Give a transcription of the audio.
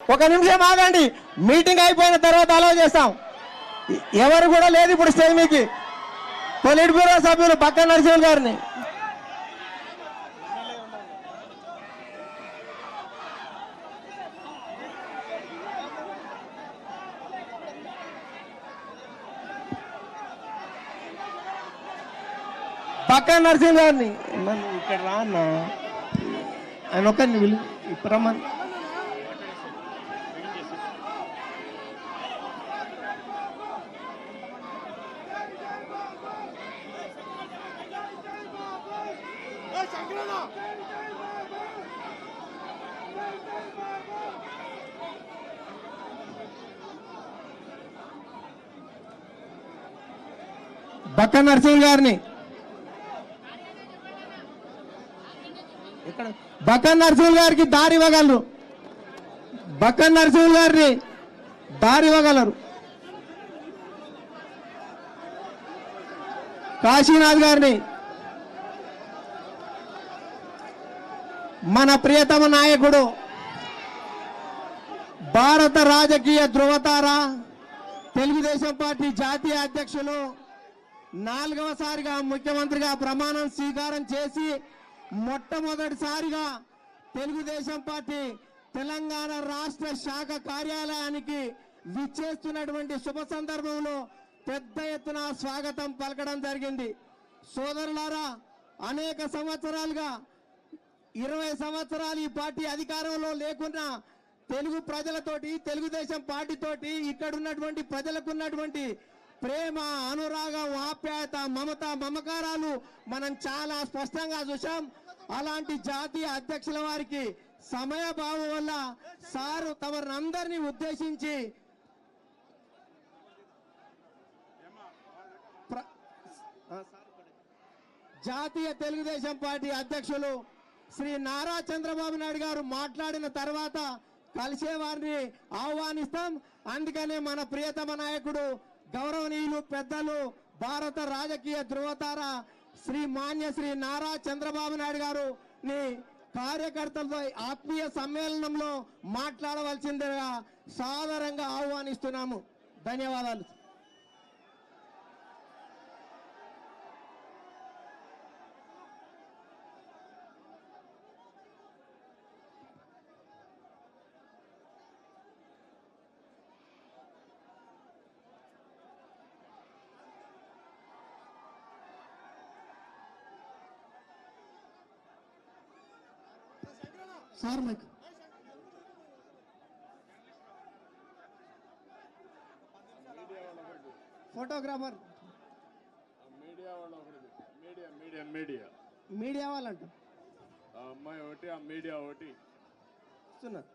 ఒక నిమిషం ఆగండి. మీటింగ్ అయిపోయిన తర్వాత అలౌ చేస్తాం. ఎవరు కూడా లేదు ఇప్పుడు స్టేజ్ మీకు. పొలిట్ బ్యూరో సభ్యులు పక్క నరసింహ గారిని. పక్క నరసింహ గారిని. ఇక్కడ రా ఆయన ఒక్కరిని పిలు ఇప్పుడు రమ్మని బక్క నరసింహ గారిని. ఇక్కడ బక్క నరసింహ గారికి దారి ఇవ్వగలరు. బక్క నరసింహ గారిని దారి ఇవ్వగలరు. కాశీనాథ్ గారిని మన ప్రియతమ నాయకుడు భారత రాజకీయ ధృవతార తెలుగుదేశం పార్టీ జాతీయ అధ్యక్షులు నాలుగవసారిగా ముఖ్యమంత్రిగా ప్రమాణం స్వీకారం చేసి మొట్టమొదటిసారిగా తెలుగుదేశం పార్టీ తెలంగాణ రాష్ట్ర శాఖ కార్యాలయానికి విచ్చేస్తున్నటువంటి శుభ సందర్భంలో పెద్ద ఎత్తున స్వాగతం పలకడం జరిగింది. సోదరులారా అనేక సంవత్సరాలుగా ఇరవై సంవత్సరాలు ఈ పార్టీ అధికారంలో లేకున్నా తెలుగు ప్రజలతోటి తెలుగుదేశం పార్టీతోటి ఇక్కడ ఉన్నటువంటి ప్రజలకు ఉన్నటువంటి ప్రేమ అనురాగం ఆప్యాయత మమత మమకారాలు మనం చాలా స్పష్టంగా చూసాం అలాంటి జాతీయ అధ్యక్షుల వారికి సమయభావం వల్ల సారు తమరందరినీ ఉద్దేశించి జాతీయ తెలుగుదేశం పార్టీ అధ్యక్షులు శ్రీ నారా చంద్రబాబు నాయుడు గారు మాట్లాడిన తర్వాత కలిసే వారిని ఆహ్వానిస్తాం. అందుకనే మన ప్రియతమ నాయకుడు గౌరవనీయులు పెద్దలు భారత రాజకీయ ధృవతార శ్రీ మాన్య శ్రీ నారా చంద్రబాబు నాయుడు గారు ని కార్యకర్తలతో ఆత్మీయ సమ్మేళనంలో మాట్లాడవలసిందిగా సాదరంగా ఆహ్వానిస్తున్నాము. ధన్యవాదాలు. సార్ మైక్ ఫోటోగ్రాఫర్ మీడియా వాళ్ళు మీడియా మీడియా మీడియా మీడియా వాళ్ళంట. ఆ అమ్మాయి ఒకటి ఆ మీడియా ఒకటి. వస్తున్నారు